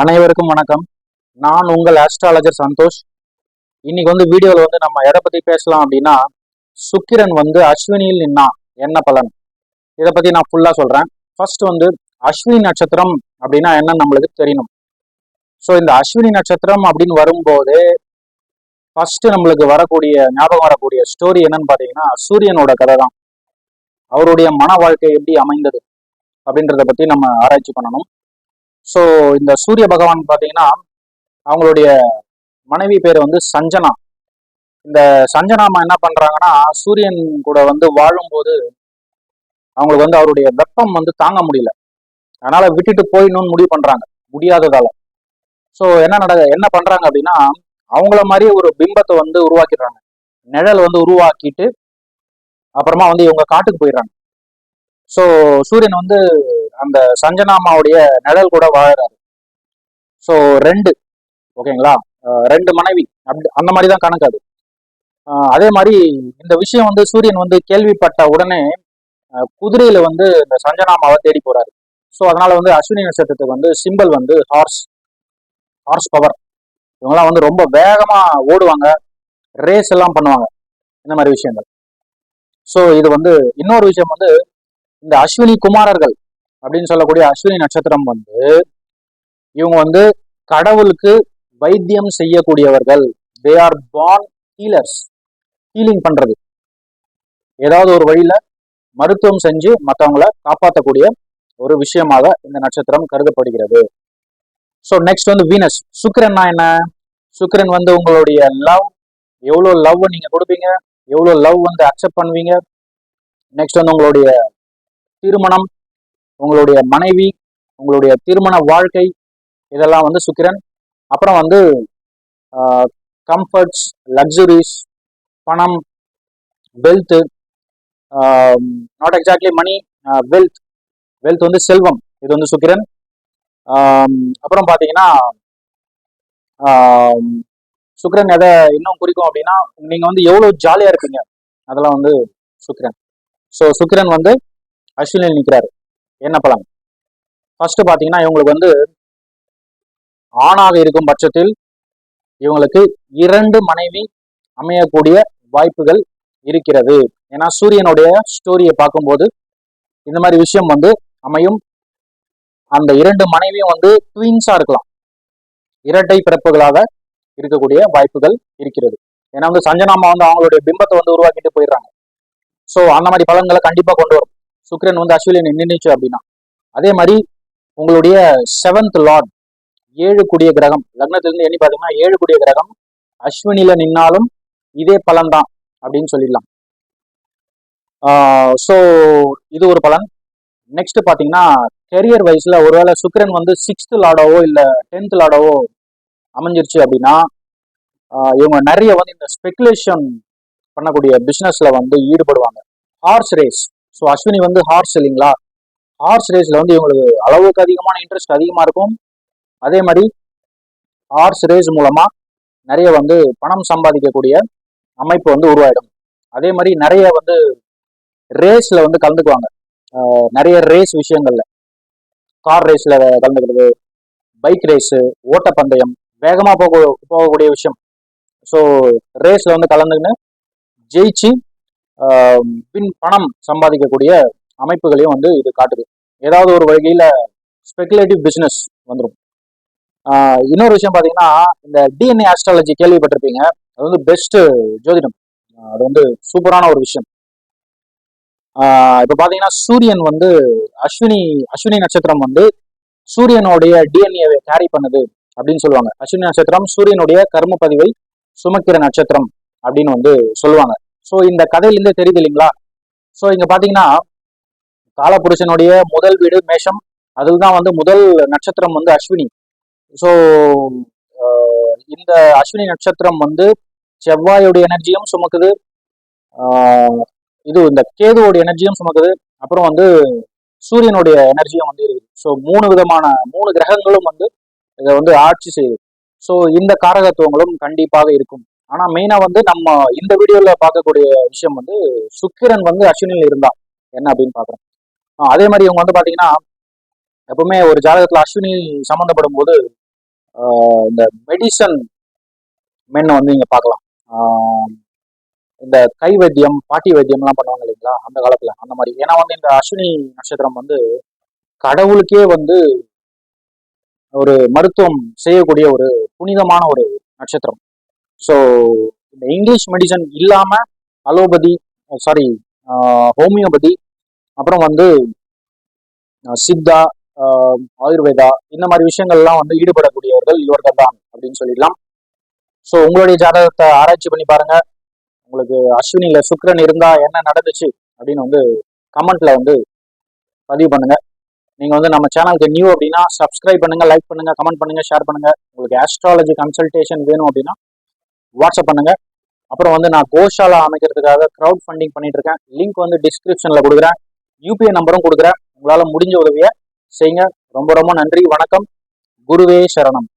அனைவருக்கும் வணக்கம். நான் உங்கள் ஆஸ்ட்ராலஜர் சந்தோஷ். இன்னைக்கு வந்து வீடியோவில் வந்து நம்ம எதை பற்றி பேசலாம் அப்படின்னா சுக்கிரன் வந்து அஸ்வினியில் நின்னா என்ன பலன்? இதை பற்றி நான் ஃபுல்லாக சொல்கிறேன் ஃபர்ஸ்ட் வந்து அஸ்வினி நட்சத்திரம் அப்படின்னா என்னன்னு நம்மளுக்கு தெரியணும். ஸோ இந்த அஸ்வினி நட்சத்திரம் அப்படின்னு வரும்போது ஃபர்ஸ்ட் நம்மளுக்கு வரக்கூடிய ஞாபகம் வரக்கூடிய ஸ்டோரி என்னன்னு பார்த்தீங்கன்னா சூரியனோட கதை தான். அவருடைய மன வாழ்க்கை எப்படி அமைந்தது அப்படின்றத பற்றி நம்ம ஆராய்ச்சி பண்ணணும். ஸோ இந்த சூரிய பகவான் பார்த்தீங்கன்னா அவங்களுடைய மனைவி பேர் வந்து சஞ்சனா. இந்த சஞ்சனாமா என்ன பண்ணுறாங்கன்னா சூரியன் கூட வந்து வாழும்போது அவங்களுக்கு வந்து அவருடைய வெப்பம் வந்து தாங்க முடியல. அதனால விட்டுட்டு போயிடணும்னு முடிவு பண்ணுறாங்க முடியாததால. ஸோ என்ன நட என்ன பண்ணுறாங்க அப்படின்னா அவங்கள மாதிரி ஒரு பிம்பத்தை வந்து உருவாக்கிடுறாங்க. நிழல் வந்து உருவாக்கிட்டு அப்புறமா வந்து இவங்க காட்டுக்கு போயிடுறாங்க. ஸோ சூரியன் வந்து அந்த சஞ்சனாமாவுடைய நிழல் கூட வாழறாரு. ஸோ ரெண்டு ஓகேங்களா ரெண்டு மனைவி அப்படி அந்த மாதிரி தான் கணக்கு அது. அதே மாதிரி இந்த விஷயம் வந்து சூரியன் வந்து கேள்விப்பட்ட உடனே குதிரையில வந்து இந்த சஞ்சனாமாவை தேடி போறாரு. ஸோ அதனால வந்து அஸ்வினி நட்சத்திரத்துக்கு வந்து சிம்பல் வந்து ஹார்ஸ் ஹார்ஸ் பவர் இவங்கெல்லாம் வந்து ரொம்ப வேகமா ஓடுவாங்க. ரேஸ் எல்லாம் பண்ணுவாங்க. இந்த மாதிரி விஷயங்கள். ஸோ இது வந்து இன்னொரு விஷயம் வந்து இந்த அஸ்வினி குமாரர்கள் அப்படின்னு சொல்லக்கூடிய அஸ்வினி நட்சத்திரம் வந்து இவங்க வந்து கடவுளுக்கு வைத்தியம் செய்யக்கூடியவர்கள். They are born healers healing பண்றது. ஏதாவது ஒரு வழியில மருத்துவம் செஞ்சு மற்றவங்கள காப்பாற்றக்கூடிய ஒரு விஷயமாக இந்த நட்சத்திரம் கருதப்படுகிறது. ஸோ நெக்ஸ்ட் வந்து வீனஸ். சுக்கரன்னா என்ன? சுக்கரன் வந்து உங்களுடைய லவ் எவ்வளோ லவ் நீங்க கொடுப்பீங்க? எவ்வளோ லவ் வந்து அக்செப்ட் பண்ணுவீங்க? நெக்ஸ்ட் வந்து உங்களுடைய திருமணம். உங்களுடைய மனைவி உங்களுடைய திருமண வாழ்க்கை இதெல்லாம் வந்து சுக்கிரன். அப்புறம் வந்து கம்ஃபர்ட்ஸ் லக்ஸுரிஸ் பணம் wealth not exactly money wealth wealth வந்து செல்வம். இது வந்து சுக்கிரன். அப்புறம் பார்த்தீங்கன்னா சுக்கிரன் எதை இன்னும் குறிக்கும் அப்படின்னா நீங்கள் வந்து எவ்வளோ ஜாலியாக இருப்பீங்க. அதெல்லாம் வந்து சுக்கிரன். ஸோ சுக்கிரன் வந்து அஸ்வினில் நிற்கிறாரு என்ன பலன்? ஃபர்ஸ்ட் பார்த்தீங்கன்னா இவங்களுக்கு வந்து ஆணாக இருக்கும் பட்சத்தில் இவங்களுக்கு இரண்டு மனைவி அமையக்கூடிய வாய்ப்புகள் இருக்கிறது. ஏன்னா சூரியனுடைய ஸ்டோரியை பார்க்கும்போது இந்த மாதிரி விஷயம் வந்து அமையும். அந்த இரண்டு மனைவியும் வந்து ட்வின்ஸா இருக்கலாம். இரட்டை பிறப்புகளாக இருக்கக்கூடிய வாய்ப்புகள் இருக்கிறது. ஏன்னா வந்து சஞ்சனாமா வந்து அவங்களுடைய பிம்பத்தை வந்து உருவாக்கிட்டு போயிடுறாங்க. ஸோ அந்த மாதிரி பலன்களை கண்டிப்பாக கொண்டு வரும் சுக்கிரன் வந்து அஸ்வினி நின்றுச்சு அப்படின்னா அதே மாதிரி உங்களுடைய செவன்த் லார்ட் ஏழு கூடிய கிரகம் லக்னத்திலிருந்து எண்ணி பார்த்தீங்கன்னா ஏழு கூடிய கிரகம் அஸ்வினில நின்னாலும் இதே பலன் தான் அப்படின்னு சொல்லிடலாம். ஸோ இது ஒரு பலன். நெக்ஸ்ட் பார்த்தீங்கன்னா கெரியர் வைஸ்ல ஒருவேளை சுக்கிரன் வந்து சிக்ஸ்த் லாடாவோ இல்லை டென்த் லாடாவோ அமைஞ்சிருச்சு அப்படின்னா இவங்க நிறைய வந்து இந்த ஸ்பெகுலேஷன் பண்ணக்கூடிய பிஸ்னஸ்ல வந்து ஈடுபடுவாங்க. ஹார்ஸ் ரேஸ் ஸோ அஸ்வினி வந்து ஹார்ஸ் இல்லைங்களா ஹார்ஸ் ரேஸில் வந்து இவங்களுக்கு அளவுக்கு அதிகமான இன்ட்ரெஸ்ட் அதிகமாக இருக்கும். அதே மாதிரி ஹார்ஸ் ரேஸ் மூலமாக நிறைய வந்து பணம் சம்பாதிக்கக்கூடிய அமைப்பு வந்து உருவாயிடும். அதே மாதிரி நிறைய வந்து ரேஸில் வந்து கலந்துக்குவாங்க. நிறைய ரேஸ் விஷயங்கள்ல. கார் ரேஸில் கலந்துக்கிறது பைக் ரேஸு ஓட்டப்பந்தயம் வேகமாக போக போகக்கூடிய விஷயம். ஸோ ரேஸில் வந்து கலந்துக்கின்னு ஜெயிச்சு பின் பணம் சம்பாதிக்கக்கூடிய அமைப்புகளையும் வந்து இது காட்டுது. ஏதாவது ஒரு வகையில ஸ்பெகுலேட்டிவ் பிஸ்னஸ் வந்துடும் இன்னொரு விஷயம் பார்த்தீங்கன்னா இந்த டிஎன்ஏ ஆஸ்ட்ராலஜி கேள்விப்பட்டிருப்பீங்க. அது வந்து பெஸ்ட் ஜோதிடம். அது வந்து சூப்பரான ஒரு விஷயம். இப்போ பார்த்தீங்கன்னா சூரியன் வந்து அஸ்வினி அஸ்வினி நட்சத்திரம் வந்து சூரியனுடைய டிஎன்ஏவை கேரி பண்ணுது அப்படின்னு சொல்லுவாங்க. அஸ்வினி நட்சத்திரம் சூரியனுடைய கர்ம பதிவை சுமக்கிற நட்சத்திரம் அப்படின்னு வந்து சொல்லுவாங்க. ஸோ இந்த கதையிலேருந்தே தெரியுது இல்லைங்களா? ஸோ இங்கே பார்த்தீங்கன்னா காலபுருஷனுடைய முதல் வீடு மேஷம். அதில் தான் வந்து முதல் நட்சத்திரம் வந்து அஸ்வினி. ஸோ இந்த அஸ்வினி நட்சத்திரம் வந்து செவ்வாயுடைய எனர்ஜியும் சுமக்குது. இது இந்த கேதுவோட எனர்ஜியும் சுமக்குது. அப்புறம் வந்து சூரியனுடைய எனர்ஜியும் வந்து இருக்குது. ஸோ மூணு விதமான மூணு கிரகங்களும் வந்து இதை வந்து ஆட்சி செய்யுது. ஸோ இந்த காரகத்துவங்களும் கண்டிப்பாக இருக்கும். ஆனா மெயினா வந்து நம்ம இந்த வீடியோல பார்க்கக்கூடிய விஷயம் வந்து சுக்கிரன் வந்து அஸ்வினியில் இருந்தா என்ன அப்படின்னு பாக்குறோம் அதே மாதிரி இவங்க வந்து பாத்தீங்கன்னா எப்பவுமே ஒரு ஜாதகத்துல அஸ்வினி சம்மந்தப்படும் போது இந்த மெடிசன் மென்னை வந்து இங்க பார்க்கலாம். இந்த கை வைத்தியம் பாட்டி வைத்தியம்லாம் பண்ணுவாங்க இல்லைங்களா அந்த காலத்துல அந்த மாதிரி. ஏன்னா வந்து இந்த அஸ்வினி நட்சத்திரம் வந்து கடவுளுக்கே வந்து ஒரு மருத்துவம் செய்யக்கூடிய ஒரு புனிதமான ஒரு நட்சத்திரம். ஸோ இந்த இங்கிலீஷ் மெடிசன் இல்லாமல் அலோபதி சாரி ஹோமியோபதி அப்புறம் வந்து சித்தா ஆயுர்வேதா இந்த மாதிரி விஷயங்கள்லாம் வந்து ஈடுபடக்கூடியவர்கள் இவர்கள் தான் அப்படின்னு சொல்லிடலாம். ஸோ உங்களுடைய ஜாதகத்தை ஆராய்ச்சி பண்ணி பாருங்க. உங்களுக்கு அஸ்வினியில சுக்கரன் இருந்தா என்ன நடந்துச்சு அப்படின்னு வந்து கமெண்ட்ல வந்து பதிவு பண்ணுங்க. நீங்க வந்து நம்ம சேனலுக்கு நியூ அப்படின்னா சப்ஸ்கிரைப் பண்ணுங்க லைக் பண்ணுங்க கமெண்ட் பண்ணுங்க ஷேர் பண்ணுங்க. உங்களுக்கு ஆஸ்ட்ராலஜி கன்சல்டேஷன் வேணும் அப்படின்னா வாட்ஸ்அப் பண்ணுங்க. அப்புறம் வந்து நான் கோஷாலா அமைக்கிறதுக்காக க்ரௌட் ஃபண்டிங் பண்ணிட்டு இருக்கேன் லிங்க் வந்து டிஸ்கிரிப்ஷன்ல கொடுக்குறேன் யூபிஐ நம்பரும் கொடுக்குறேன். உங்களால முடிஞ்ச உதவியை செய்யுங்க. ரொம்ப ரொம்ப நன்றி. வணக்கம். குருவே சரணம்.